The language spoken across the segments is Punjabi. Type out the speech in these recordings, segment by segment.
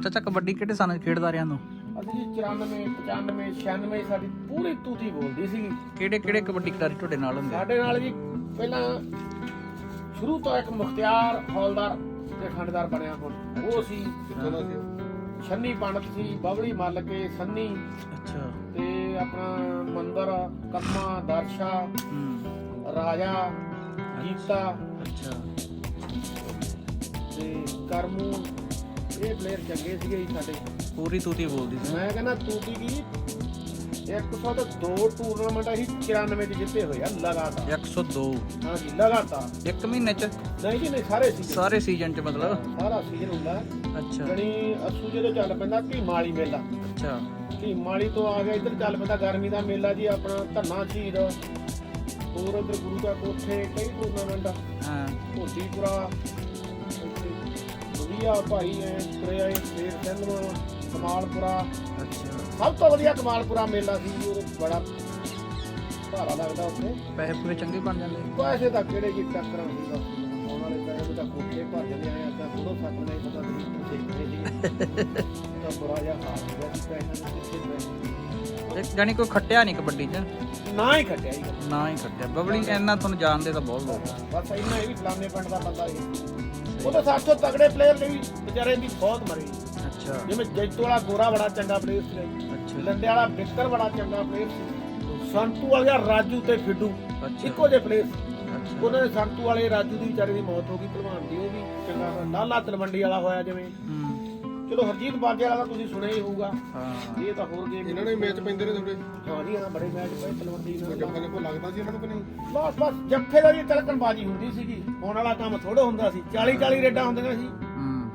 ਚਾਚਾ ਕਬੱਡੀ ਕਿਹੜੇ ਸਾਲ ਖੇਡਦਾ ਰਿਹਾ ਤੂੰ? ਅਸੀਂ ਜੀ 94 95 96 ਸਾਡੀ ਪੂਰੀ ਤੂਤੀ ਬੋਲਦੀ ਸੀ ਕਿਹੜੇ ਕਿਹੜੇ ਕਬੱਡੀ ਖਿਡਾਰੀ ਤੁਹਾਡੇ ਨਾਲ ਹੁੰਦੇ? ਸਾਡੇ ਨਾਲ ਜੀ ਪਹਿਲਾਂ ਸ਼ੁਰੂ ਤੋਂ ਇੱਕ ਮੁਖਤਿਆਰ ਹੌਲਦਾਰ ਤੇ ਖੰਡਦਾਰ ਬਣਿਆ ਹੁਣ। ਉਹ ਸੀ। ਛੰਨੀ ਪੰਡਤ ਸੀ ਬਬਲੀ ਮੱਲ ਕੇ ਸੰਨੀ। ਅੱਛਾ। ਤੇ ਆਪਣਾ ਮੰਦਰ ਕੰਮਾ ਦਰਸ਼ਾ ਹੂੰ। ਰਾਜਾ ਗੀਤਾ। ਅੱਛਾ। ਤੇ ਕਰਮੂ। ਇਹ ਪਲੇਅਰ ਚੰਗੇ ਸੀਗੇ ਜੀ ਸਾਡੇ। ਪੂਰੀ ਤੂਤੀ ਬੋਲਦੀ ਸੀ। ਮੈਂ ਕਹਿੰਦਾ ਤੂਤੀ ਕੀ 102 ਟੂਰਨਾਮੈਂਟ ਅਸੀਂ 94 ਚ ਜਿੱਤੇ ਹੋਏ ਆ ਲਗਾਤਾਰ। 102 ਹਾਂਜੀ ਲਗਾਤਾਰ। ਇੱਕ ਮਹੀਨੇ ਚ? ਨਹੀਂ ਜੀ ਨਹੀਂ ਸਾਰੇ ਸੀ ਸਾਰੇ ਸੀਜ਼ਨ ਚ ਮਤਲਬ? ਸਾਰਾ ਸੀਜ਼ਨ ਹੁੰਦਾ। ਅੱਛਾ। ਜਣੀ ਅਸੂ ਜਦੋਂ ਚੱਲ ਪੈਂਦਾ ਧੀਮਾਲੀ ਮੇਲਾ। ਅੱਛਾ। ਧੀਮਾਲੀ ਤੋਂ ਆ ਗਿਆ ਇੱਧਰ ਚੱਲ ਪੈਂਦਾ ਗਰਮੀ ਦਾ ਮੇਲਾ ਜੀ ਆਪਣਾ ਧੰਨਾ ਝੀਰ ਹੋਰ ਇੱਧਰ ਗੁਰੂ ਦਾ ਕੋਠੇ ਕਈ ਟੂਰਨਾਮੈਂਟ ਹਾਂ। ਹੋਦੀਪੁਰਾ ਵਧੀਆ ਭਾਈ ਐ ਤੁਰੇ ਆਏ ਫੇਰ ਸਿੰਧਵਾ ਕਮਾਲਪੁਰਾ। ਅੱਛਾ। ਸਭ ਤੋਂ ਵਧੀਆ ਕਮਾਲਪੁਰਾ ਮੇਲਾ ਸੀ ਜੀ, ਉਹ ਬੜਾ ਭਾਰਾ ਲੱਗਦਾ ਉੱਥੇ। ਪੈਸੇ ਪੂਰੇ ਚੰਗੇ ਬਣ ਜਾਂਦੇ। ਪੈਸੇ ਤਾਂ ਕਿਹੜੇ ਕੀ ਟੱਕਰਾਂ ਸੀ ਬਸ ਆਉਣ ਵਾਲੇ ਪੈਸੇ ਤਾਂ ਕੋਠੇ ਭਰ ਜਾਂਦੇ ਆਏ ਅੱਧਾ ਥੋੜੋ ਸੱਕ ਨਹੀਂ ਪਤਾ ਦੇਖਦੇ ਸੀ ਤਾਂ ਬੜਾ ਜਿਹਾ ਹਾਲ ਹੋ ਗਿਆ ਸੀ ਪੈਸਿਆਂ ਦੇ ਕਿੱਥੇ ਪੈਸੇ ਇੱਕ ਜਾਨੀ ਕੋਈ ਖੱਟਿਆ ਨਹੀਂ ਕਬੱਡੀ ਚ? ਨਾ ਹੀ ਖੱਟਿਆ ਜੀ। ਨਾ ਹੀ ਖੱਟਿਆ। ਬਬਲੀ ਇੰਨਾ ਤੁਹਾਨੂੰ ਜਾਣਦੇ ਤਾਂ ਬਹੁਤ ਲੋਕ। ਬਸ ਇੰਨਾ ਇਹ ਵੀ ਫਲਾਣੇ ਪਿੰਡ ਦਾ ਬੰਦਾ ਸੀ ਉਹ ਤਾਂ ਤੋਂ ਤਗੜੇ ਪਲੇਅਰ ਲਈ ਵਿਚਾਰੇ ਦੀ ਬਹੁਤ ਮਰੀ। ਅੱਛਾ। ਜਿਵੇਂ ਜੈਤੋ ਵਾਲਾ ਗੋਰਾ ਬੜਾ ਚੰਗਾ ਪਲੇਅਰ ਸੀ। ਲੰਡੇ ਵਾਲਾ ਬਿੱਕਰ ਬੜਾ ਚੰਗਾ ਪਲੇਅਰ ਸੀ। ਸੰਤੂ ਵਾਲਾ ਰਾਜੂ ਤੇ ਫਿੱਡੂ ਇੱਕੋ ਜਿਹੇ ਪਲੇਅਰ ਉਹਨਾਂ ਦੇ ਸੰਤੂ ਵਾਲੇ ਰਾਜੂ ਦੀ ਵਿਚਾਰੇ ਦੀ ਮੌਤ ਹੋ ਗਈ। ਭਲਵਾਨ ਦੀ ਉਹ ਵੀ ਚੰਗਾ। ਲਾਲਾ ਤਲਵੰਡੀ ਵਾਲਾ ਹੋਇਆ ਜਿਵੇਂ। ਹੂੰ। ਚਲੋ ਹਰਜੀਤ ਬਾਜੇ ਵਾਲਾ ਤਾਂ ਤੁਸੀਂ ਸੁਣਿਆ ਹੀ ਹੋਊਗਾ। ਹਾਂ। ਇਹ ਤਾਂ ਹੋਰ ਗੇਮ ਇਹਨਾਂ ਨੇ ਮੈਚ ਪੈਂਦੇ ਨੇ ਤੁਹਾਡੇ? ਹਾਂ ਜੀ ਹਾਂ ਬੜੇ ਮੈਚ ਪਏ ਤਲਵੰਡੀ ਨਾਲ ਜੱਫਾ ਕੋ ਲੱਗਦਾ ਸੀ ਇਹਨਾਂ ਨੂੰ ਕਿ ਨਹੀਂ? ਬਸ ਬਸ ਜੱਫੇ ਦਾ ਜੀ ਤਲਕਣਬਾਜੀ ਹੁੰਦੀ ਸੀਗੀ। ਹੁਣ ਵਾਲਾ ਕੰਮ ਥੋੜਾ ਹੁੰਦਾ ਸੀ। 40 40 ਰੇਡਾਂ ਹੁੰਦੀਆਂ ਸੀ। ਹੂੰ।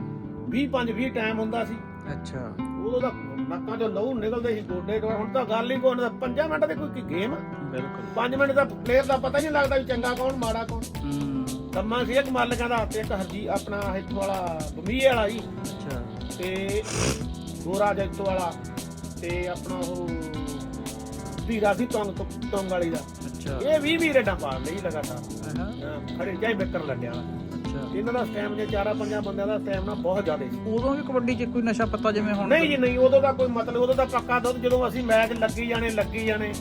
20 5 20 ਟਾਈਮ ਹੁੰਦਾ ਸੀ। ਅੱਛਾ। ਉਦੋਂ ਤਾਂ ਨੱਕਾਂ ਚੋਂ ਲਹੂ ਨਿਕਲਦੇ ਸੀ ਗੋਡੇ ਤੋਂ। ਹੁਣ ਤਾਂ ਗੱਲ ਹੀ ਕੋਈ ਨਹੀਂ 5 ਮਿੰਟ ਦੀ ਕੋਈ ਗੇਮ ਬਿਲਕੁਲ। 5 ਮਿੰਟ ਦਾ ਪਲੇਅਰ ਦਾ ਪਤਾ ਨਹੀਂ ਲੱਗਦਾ ਵੀ ਚੰਗਾ ਕੌਣ ਮਾੜਾ ਕੌਣ। ਹੂੰ। ਕੰਮਾਂ ਸੀ ਇੱਕ ਮੱਲ ਕਹਿੰਦਾ ਤੇ ਇੱਕ ਹਰਜੀ ਆਪਣਾ ਇੱਥੋਂ ਵਾਲਾ ਬਮੀਏ ਵਾਲਾ ਜੀ। ਅੱਛਾ। ਤੇ ਗੋਰਾ ਜੈਤੋ ਵਾਲਾ ਤੇ ਆਪਣਾ ਉਹ ਵੀਰਾ ਸੀ ਤੰਗ ਤੰਗ ਵਾਲੀ ਦਾ। ਅੱਛਾ। ਇਹ 20 20 ਰੇਡਾਂ ਪਾੜ ਲਈ ਲਗਾਤਾਰ। ਹਾਂ ਖੜੇ ਜਾਈ ਬਿੱਕਰ ਲੱਡਿਆ ਅੱਛਾ। ਇਹਨਾਂ ਦਾ ਸਟੈਮ ਜੇ ਚਾਰਾਂ ਪੰਜਾਂ ਬੰਦਿਆਂ ਦਾ ਸਟੈਮਨਾ ਬਹੁਤ ਜ਼ਿਆਦਾ ਸੀ। ਉਦੋਂ ਵੀ ਕਬੱਡੀ 'ਚ ਕੋਈ ਨਸ਼ਾ ਪੱਤਾ ਜਿਵੇਂ ਹੁਣ ਨਹੀਂ ਜੀ ਨਹੀਂ ਉਦੋਂ ਦਾ ਕੋਈ ਮਤਲਬ ਉਦੋਂ ਦਾ ਪੱਕਾ ਦੁੱਧ ਜਦੋਂ ਅਸੀਂ ਮੈਚ ਲੱਗੀ ਜਾਣੇ ਲੱਗੀ ਜਾਣੇ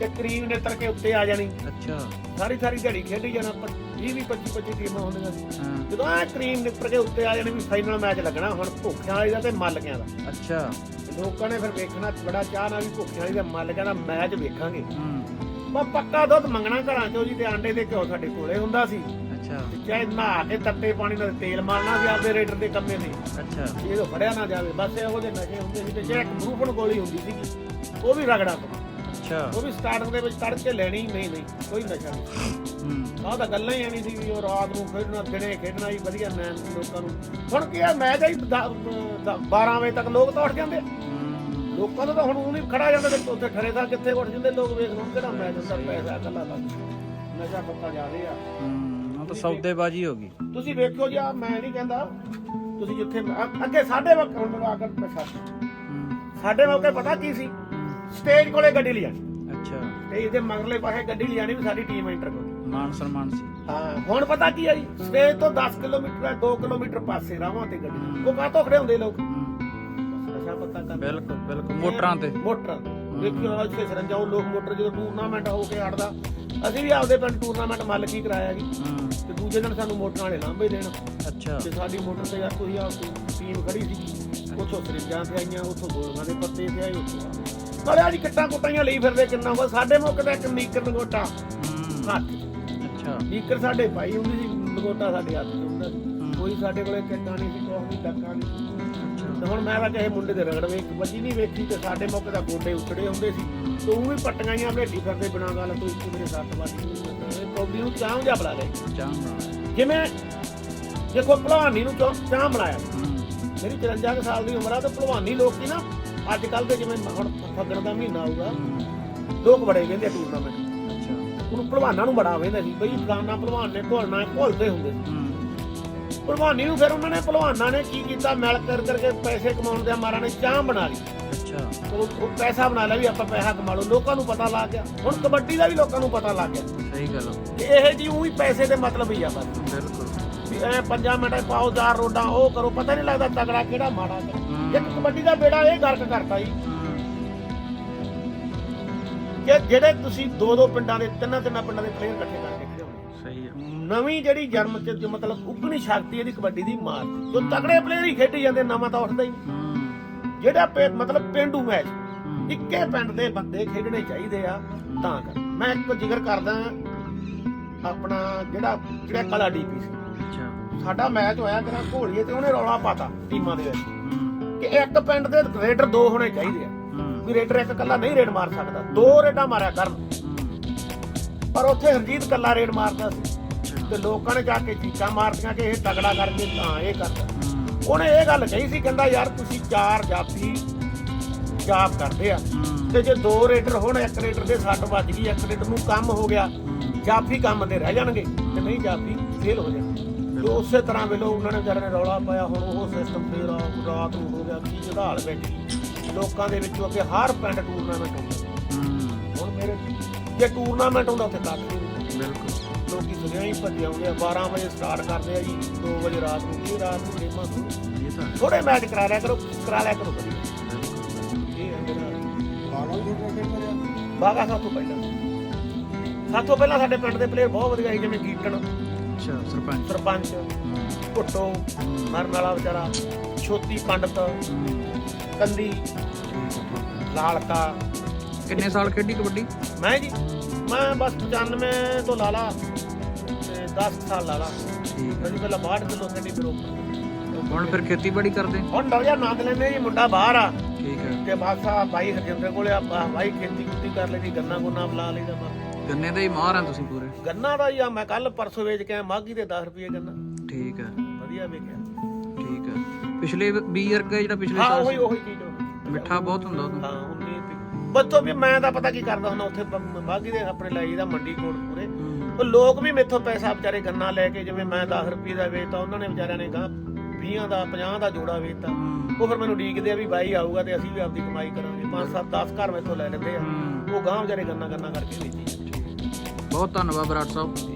ਤੇ ਕਰੀਮ ਨੇ ਤਰ ਕੇ ਉੱਤੇ ਆ ਜਾਣੀ। ਅੱਛਾ। ਸਾਰੀ ਸਾਰੀ ਦਿਹਾੜੀ ਖੇਡੀ ਜਾਣਾ 20 20 25 25 ਟੀਮਾਂ ਹੁੰਦੀਆਂ ਸੀ ਹਾਂ। ਜਦੋਂ ਆ ਕਰੀਮ ਨਿੱਪਰ ਕੇ ਉੱਤੇ ਆ ਜਾਣੇ ਵੀ ਫਾਈਨਲ ਮੈਚ ਲੱਗਣਾ ਹੁਣ ਭੁੱਖਿਆਂ ਵਾਲੀ ਦਾ ਤੇ ਮੱਲ ਗਿਆ ਦਾ। ਅੱਛਾ। ਲੋਕਾਂ ਨੇ ਫਿਰ ਵੇਖਣਾ ਬੜਾ ਚਾਹ ਨਾਲ ਵੀ ਭੁੱਖਿਆਂ ਵਾਲੀ ਦਾ ਮੱਲ ਗਿਆ ਦਾ ਮੈਚ ਵੇਖਾਂਗੇ। ਹੂੰ। ਬਾ ਪੱਕਾ ਦੁੱਧ ਮੰਗਣਾ ਘਰਾਂ ਚੋਂ ਜੀ ਤੇ ਆਂਡੇ ਦੇ ਘਿਓ ਸਾਡੇ ਕੋਲੇ ਹੁੰਦਾ ਸੀ। ਅੱਛਾ। ਤੇ ਚਾਹੇ ਨਹਾ ਕੇ ਤੱਤੇ ਪਾਣੀ ਨਾਲ ਤੇਲ ਮਾਰਨਾ ਸੀ ਆਪਦੇ ਰੇਡਰ ਦੇ ਕੰਮੇ ਤੇ। ਅੱਛਾ। ਇਹ ਤਾਂ ਫੜਿਆ ਨਾ ਜਾਵੇ ਬਸ ਇਹੋ ਜਿਹੇ ਨਸ਼ੇ ਹੁੰਦੇ ਸੀ ਤੇ ਜੇ ਇੱਕ ਗੋਲੀ ਹੁੰਦੀ ਸੀ ਉਹ ਵੀ ਰਗੜਾ ਤੋਂ ਅੱਛਾ। ਉਹ ਵੀ ਸਟਾਰਟਿੰਗ ਦੇ ਵਿੱਚ ਤੜ ਕੇ ਲੈਣੀ ਨਹੀਂ ਨਹੀਂ ਕੋਈ ਨਸ਼ਾ ਨਹੀਂ। ਆਹ ਤਾਂ ਗੱਲਾਂ ਹੀ ਐਣੀ ਸੀ ਵੀ ਉਹ ਰਾਤ ਨੂੰ ਖੇਡਣਾ ਦਿਨੇ ਖੇਡਣਾ ਹੀ ਵਧੀਆ ਨੈਣ ਲੋਕਾਂ ਨੂੰ। ਹੁਣ ਕੀ ਆ ਮੈਚ ਆਈ 12 ਵਜੇ ਤੱਕ ਲੋਕ ਤਾਂ ਉੱਠ ਜਾਂਦੇ ਆ। ਲੋਕਾਂ ਦਾ ਤਾਂ ਹੁਣ ਉਹ ਨਹੀਂ ਖੜਾ ਜਾਂਦਾ ਤੇ ਉੱਥੇ ਖੜੇ ਦਾ ਕਿੱਥੇ ਉੱਠ ਜਾਂਦੇ ਲੋਕ ਵੇਖ ਲੋ ਕਿਹੜਾ ਮੈਚ ਹੁੰਦਾ ਪੈਸਾ ਕੱਲਾ ਦਾ ਨਸ਼ਾ ਪੱਤਾ ਜ਼ਿਆਦੇ ਆ। ਹੂੰ ਉਹ ਤਾਂ ਸੌਦੇਬਾਜ਼ੀ ਹੋ ਗਈ। ਤੁਸੀਂ ਵੇਖੋ ਜੀ ਆਹ ਮੈਂ ਨਹੀਂ ਕਹਿੰਦਾ ਤੁਸੀਂ ਜਿੱਥੇ ਅ- ਅੱਗੇ ਸਾਡੇ ਵਕਤ ਹੁਣ ਮੈਨੂੰ ਮੈਂ ਛੱਡ ਹੂੰ। ਸਾਡੇ ਮੌਕੇ ਪਤਾ ਕੀ ਸੀ? ਹੂੰ, ਸਟੇਜ ਕੋਲੇ ਗੱਡੀ ਲਿਆਣੀ ਅੱਛਾ। ਤੇ ਇਹਦੇ ਮਗਰਲੇ ਪਾਸੇ ਗੱਡੀ ਲਿਆਣੀ ਵੀ ਸਾਡੀ ਟੀਮ ਐਂਟਰ ਕਰੋ। ਮਾਨ ਸਨਮਾਨ ਸੀ। ਹਾਂ ਹੁਣ ਪਤਾ ਕੀ ਆ ਜੀ? ਸਟੇਜ ਤੋਂ 10 ਕਿਲੋਮੀਟਰ 2 ਕਿਲੋਮੀਟਰ ਪਾਸੇ ਰਾਵਾਂ ਤੇ ਗੱਡੀ। ਉਹ ਕਾਹਤੋਂ ਖੜੇ ਹੁੰਦੇ ਲੋਕ? ਹੂੰ। ਨਸ਼ਾ ਪੱਤਾ ਕਰਦੇ ਬਿਲਕੁਲ ਬਿਲਕੁਲ ਮੋਟਰਾਂ ਤੇ। ਮੋਟਰ ਦੇਖਿਓ ਅੱਜ ਕੇ ਸਰੰਜਾਓ ਲੋਕ ਮੋਟਰ ਜਦੋਂ ਟੂਰਨਾਮੈਂਟ ਹੋ ਕੇ ਅੜਦਾ ਅਸੀਂ ਵੀ ਆਪਦੇ ਪਿੰਡ ਟੂਰਨਾਮੈਂਟ ਮੱਲ ਕੀ ਕਰਾਇਆ ਜੀ। ਹੂੰ। ਤੇ ਦੂਜੇ ਦਿਨ ਸਾਨੂੰ ਮੋਟਰ ਵਾਲੇ ਲਾਂਭੇ ਦੇਣ। ਅੱਛਾ। ਤੇ ਸਾਡੀ ਮੋਟਰ ਤੇ ਯਾਰ ਕੋਈ ਆ ਟੀਮ ਖੜੀ ਸੀ ਉੱਥੋਂ ਸਰਿੰਜਾਂ ਤੇ ਆਈਆਂ ਉੱਥੋਂ ਗੋਲੀਆਂ ਦੇ ਪੱਤੇ ਤੇ ਆਏ ਉੱਥੋਂ ਨਾਲੇ ਅੱਜ ਕਿੱਟਾਂ ਕੁੱਟਾਈਆਂ ਲਈ ਫਿਰਦੇ ਕਿੰਨਾ ਵਾ ਸਾਡੇ ਮੌਕੇ ਤੇ ਇੱਕ ਨੀਕਰ ਲੰਗੋਟਾ ਹੂੰ। ਹੱਥ ਨੀਕਰ ਸਾਡੇ ਭਾਈ ਹੁੰਦੀ ਸੀ ਲੰਗੋਟਾ ਸਾਡੇ ਹੱਥ 'ਚ ਹੁੰਦਾ ਸੀ। ਕੋਈ ਸਾਡੇ ਕੋਲੇ ਕਿੱਟਾਂ ਨਹੀਂ ਸੀ ਕੋਈ ਡੱਕਾਂ ਨਹੀਂ ਤੇ ਹੁਣ ਮੈਂ ਤਾਂ ਕਿਸੇ ਮੁੰਡੇ ਦੇ ਰਗੜ ਵੇਖ ਵੱਜੀ ਨਹੀਂ ਵੇਖੀ ਤੇ ਸਾਡੇ ਮੌਕੇ ਦਾ ਗੋਡੇ ਉੱਤੜੇ ਹੁੰਦੇ ਸੀ। ਤੇ ਵੀ ਪੱਟੀਆਂ ਭੇਟੀ ਫਿਰਦੇ ਬਿਨਾਂ ਗੱਲ ਤੋਂ ਇੱਕ ਮੇਰੇ ਸੱਤ ਇਹ ਕੌਡੀ ਨੂੰ ਚਾਹ ਜਿਹਾ ਬਣਾ ਲੈ ਚਾਹ ਜਿਵੇਂ ਦੇਖੋ ਭਲਵਾਨੀ ਨੂੰ ਚਾਹ ਬਣਾਇਆ। ਮੇਰੀ 54 ਕੁ ਸਾਲ ਦੀ ਉਮਰ ਆ ਤੇ ਭਲਵਾਨੀ ਲੋਕੀ ਨਾ ਅੱਜ ਕੱਲ ਦੇ ਜਿਵੇਂ ਹੁਣ ਫੱਗਣ ਦਾ ਮਹੀਨਾ ਆਊਗਾ ਲੋਕ ਬੜੇ ਕਹਿੰਦੇ ਟੂਰਨਾਮੈਂਟ ਉਹਨੂੰ ਭਲਵਾਨਾਂ ਨੂੰ ਬੜਾ ਵੇਂਦੇ ਸੀ ਬਈ ਫਲਾਨਾ ਭਲਵਾਨ ਨੇ ਘੋਲਣਾ ਹੈ, ਘੋਲਦੇ ਹੁੰਦੇ ਸੀ। ਭਲਵਾਨੀ ਨੂੰ ਫਿਰ ਉਹਨਾਂ ਨੇ ਭਲਵਾਨਾਂ ਨੇ ਕੀ ਕੀਤਾ? ਮੈਲ ਕਰ ਕਰਕੇ ਪੈਸੇ ਕਮਾਉਣ ਦੇ ਮਾਰਾਂ ਨੇ ਚਾਹ ਬਣਾ ਲਈ। ਅੱਛਾ। ਉਹ ਪੈਸਾ ਬਣਾ ਲਿਆ ਵੀ ਆਪਾਂ ਪੈਸਾ ਕਮਾ ਲਓ। ਲੋਕਾਂ ਨੂੰ ਪਤਾ ਲੱਗ ਗਿਆ। ਹੁਣ ਕਬੱਡੀ ਦਾ ਵੀ ਲੋਕਾਂ ਨੂੰ ਪਤਾ ਲੱਗ ਗਿਆ। ਸਹੀ ਗੱਲ ਇਹ ਜੀ ਉਹੀ ਪੈਸੇ ਦੇ ਮਤਲਬ ਹੀ ਆ ਬਸ। ਬਿਲਕੁਲ। ਵੀ ਐ ਪੰਜਾਂ ਮਿੰਟਾਂ ਰੋਡਾਂ ਉਹ ਕਰੋ। ਪਤਾ ਨਹੀਂ ਲੱਗਦਾ ਤਗੜਾ ਕਿਹੜਾ ਮਾੜਾ। ਇੱਕ ਕਬੱਡੀ ਦਾ ਬੇੜਾ ਇਹ ਗਰਕ ਕਰਤਾ ਜੀ। ਕਿ ਜਿਹੜੇ ਤੁਸੀਂ ਦੋ ਦੋ ਪਿੰਡਾਂ ਦੇ ਤਿੰਨਾਂ ਤਿੰਨਾਂ ਪਿੰਡਾਂ ਦੇ ਪਲੇਅਰ ਇਕੱਠੇ ਕਰਕੇ ਖਿਡਾਉਣੇ ਸਹੀ ਹੈ ਨਵੀਂ ਜਿਹੜੀ ਜਨਮ ਚ ਜੋ ਮਤਲਬ ਉਗਣੀ ਸ਼ਕਤੀ ਇਹਦੀ ਕਬੱਡੀ ਦੀ ਮਾਰ ਜੋ ਤਗੜੇ ਪਲੇਅਰ ਹੀ ਖੇਡੀ ਜਾਂਦੇ ਨਵਾਂ ਤਾਂ ਉੱਠਦਾ ਹੀ ਜਿਹੜਾ ਮਤਲਬ ਪਿੰਡੂ ਮੈਚ ਇੱਕੇ ਪਿੰਡ ਦੇ ਬੰਦੇ ਖੇਡਣੇ ਚਾਹੀਦੇ ਆ ਤਾਂ ਕਰ। ਮੈਂ ਇੱਕ ਜ਼ਿਕਰ ਕਰਦਾ ਆਪਣਾ ਜਿਹੜਾ ਜਿਹੜਾ ਕਲਾ ਡੀਪੀ ਸੀ। ਸਾਡਾ ਮੈਚ ਹੋਇਆ ਕਿਰਾ ਘੋੜੀਏ ਤੇ ਉਹਨੇ ਰੌਲਾ ਪਾਤਾ ਟੀਮਾਂ ਦੇ ਵਿੱਚ। ਕਿ ਇੱਕ ਪਿੰਡ ਦੇ ਰੇਡਰ ਦੋ ਹੋਣੇ ਚਾਹੀਦੇ ਆ। ਵੀ ਰੇਡਰ ਇੱਕ ਇਕੱਲਾ ਨਹੀਂ ਰੇਡ ਮਾਰ ਸਕਦਾ, ਦੋ ਰੇਡਾਂ ਮਾਰਿਆ ਕਰਨ। ਪਰ ਉੱਥੇ ਹਰਜੀਤ ਇਕੱਲਾ ਰੇਡ ਮਾਰਦਾ ਸੀ ਤੇ ਲੋਕਾਂ ਨੇ ਜਾ ਕੇ ਚੀਕਾਂ ਮਾਰਦੀਆਂ ਕਿ ਇਹ ਤਗੜਾ ਕਰਕੇ ਤਾਂ ਇਹ ਕਰਦਾ। ਉਹਨੇ ਇਹ ਗੱਲ ਕਹੀ ਸੀ, ਕਹਿੰਦਾ, ਯਾਰ, ਤੁਸੀਂ ਚਾਰ ਜਾਫੀ ਜਾਪ ਕਰਦੇ ਆ ਤੇ ਜੇ ਦੋ ਰੇਡਰ ਹੋਣ, ਇੱਕ ਰੇਡਰ ਦੇ ਸੱਟ ਵੱਜ ਗਈ, ਇੱਕ ਰੇਡਰ ਨੂੰ ਕੰਮ ਹੋ ਗਿਆ ਜਾਫੀ ਕੰਮ ਤੇ ਰਹਿ ਜਾਣਗੇ ਤੇ ਨਹੀਂ ਜਾਫੀ ਫੇਲ ਹੋ ਜਾਣਗੇ। ਤੇ ਉਸੇ ਤਰ੍ਹਾਂ ਵੇਲੋ ਉਹਨਾਂ ਨੇ ਵਿਚਾਰੇ ਨੇ ਰੌਲਾ ਪਾਇਆ, ਹੁਣ ਉਹ ਸਿਸਟਮ ਫੇਰ ਰਾਤ ਨੂੰ ਹੋ ਗਿਆ, ਕੀ ਜਧਾਲ ਬੈਠੀ। ਲੋਕਾਂ ਦੇ ਵਿੱਚੋਂ ਅੱਗੇ ਹਰ ਪਿੰਡ ਟੂਰਨਾਮੈਂਟ ਹੁੰਦਾ। ਹੂੰ, ਹੁਣ ਮੇਰੇ ਜੇ ਟੂਰਨਾਮੈਂਟ ਹੁੰਦਾ ਉੱਥੇ ਕੱਖ ਨਹੀਂ ਹੁੰਦਾ ਬਿਲਕੁਲ। ਲੋਕੀ ਸੁਣਿਆ ਹੀ ਭੱਜੇ ਆਉਂਦੇ ਆ 12 ਵਜੇ ਸਟਾਰਟ ਕਰਦੇ ਆ ਜੀ 2 ਵਜੇ ਰਾਤ ਨੂੰ ਇਹ ਰਾਤ ਨੂੰ ਗੇਮਾਂ ਥੋੜ੍ਹੀ। ਇਹ ਤਾਂ ਹੈ, ਥੋੜੇ ਮੈਚ ਕਰਾ ਲਿਆ ਕਰੋ ਕਰਾ ਲਿਆ ਕਰੋ ਵਧੀਆ। ਬਿਲਕੁਲ, ਇਹ ਹੈ ਮੇਰਾ ਬਾਗਾ ਵੀ ਤੁਹਾਡਾ ਖੇਡ ਰਿਹਾ ਬਾਗਾ ਸਭ ਤੋਂ ਪਹਿਲਾਂ। ਸਭ ਤੋਂ ਪਹਿਲਾਂ ਸਾਡੇ ਪਿੰਡ ਦੇ ਪਲੇਅਰ ਬਹੁਤ ਵਧੀਆ ਸੀ ਜਿਵੇਂ ਗੀਟਣ ਅੱਛਾ ਸਰਪੰਚ। ਸਰਪੰਚ ਹੂੰ, ਭੁੱਟੋ ਮਰਨ ਵਾਲਾ ਵਿਚਾਰਾ। ਛੋਤੀ ਪੰਡਤ ਕੰਦੀ ਲਾਲਕਾ। ਕਿੰਨੇ ਸਾਲ ਖੇਡੀ ਕਬੱਡੀ? ਮੈਂ ਜੀ ਮੈਂ ਬਸ 95 ਤੋਂ ਲਾ ਲਾ ਤੇ 10 ਸਾਲ ਲਾ ਲਾ। ਠੀਕ ਹੈ ਪਹਿਲਾਂ 62 ਕਿਲੋ ਖੇਡੀ ਫਿਰ ਉੱਪਰ ਹੁਣ ਫਿਰ ਖੇਤੀਬਾੜੀ ਕਰਦੇ? ਹੁਣ ਡਰ ਜਾ ਨੰਦ ਲੈਂਦੇ ਜੀ ਮੁੰਡਾ ਬਾਹਰ ਆ। ਠੀਕ ਹੈ ਤੇ ਬਸ ਆ ਬਾਈ ਹਰਜਿੰਦਰ ਕੋਲੇ ਆ ਬਾਈ ਖੇਤੀ ਕੁੱਤੀ ਕਰ ਲੈਣੀ ਗੰਨਾ ਗੁੰਨਾ ਬੁਲਾ ਲਈਦਾ ਬਸ। ਗੰਨੇ ਦੇ ਹੀ ਮਾਹਰ ਆ ਤੁਸੀਂ ਪੂਰੇ? ਗੰਨਾ ਦਾ ਹੀ ਆ ਮੈਂ ਕੱਲ ਪਰਸੋਂ ਵੇਚ ਕੇ ਆਇਆ ਮਾਗੀ ਦੇ 10 ਰੁਪਏ ਗੰਨਾ। ਠੀਕ ਹੈ ਵਧੀਆ ਵਿਕਿਆ ਠੀਕ ਹੈ ਪਿਛਲੇ 20 ਵਰਗਾ ਜਿਹੜਾ ਪਿਛਲੇ ਹਾਂ ਉਹੀ ਉਹੀ ਚੀਜ਼ ਉਹੀ। ਮਿੱਠਾ ਬਹੁਤ ਹੁੰਦਾ ਉਦੋਂ। ਹਾਂ 19 ਰੁਪਏ ਬੱਤੋਂ ਵੀ ਮੈਂ ਤਾਂ ਪਤਾ ਕੀ ਕਰਦਾ ਹੁੰਦਾ ਉੱਥੇ ਬ- ਮਾਗੀ ਦੇ ਆਪਣੇ ਲਾਈ ਦਾ ਮੰਡੀ ਕੋਲ ਪੂਰੇ। ਉਹ ਲੋਕ ਵੀ ਮੇਥੋਂ ਪੈਸਾ ਵਿਚਾਰੇ ਗੰਨਾ ਲੈ ਕੇ ਜਿਵੇਂ ਮੈਂ 10 ਰੁਪਏ ਦਾ ਵੇਚਤਾ ਉਹਨਾਂ ਨੇ ਵਿਚਾਰਿਆਂ ਨੇ ਗਾਂ 20 ਦਾ 50 ਦਾ ਜੋੜਾ ਵੇਚਤਾ। ਉਹ ਫਿਰ ਮੈਨੂੰ ਡੀਕਦੇ ਆ ਵੀ ਬਾਈ ਆਊਗਾ ਤੇ ਅਸੀਂ ਵੀ ਆਪਦੀ ਕਮਾਈ ਕਰਾਂਗੇ। 5 7 10 ਘਰ ਮੈਥੋਂ ਲੈ ਲੈਂਦੇ ਆ। ਉਹ ਗਾਂ ਵਿਚਾਰੇ ਗੰਨਾ ਗੰਨਾ ਕਰਕੇ ਵੇਚੀ। ਬਹੁਤ ਧੰਨਵਾਦ ਬਰਾੜ ਸਾਹਿਬ।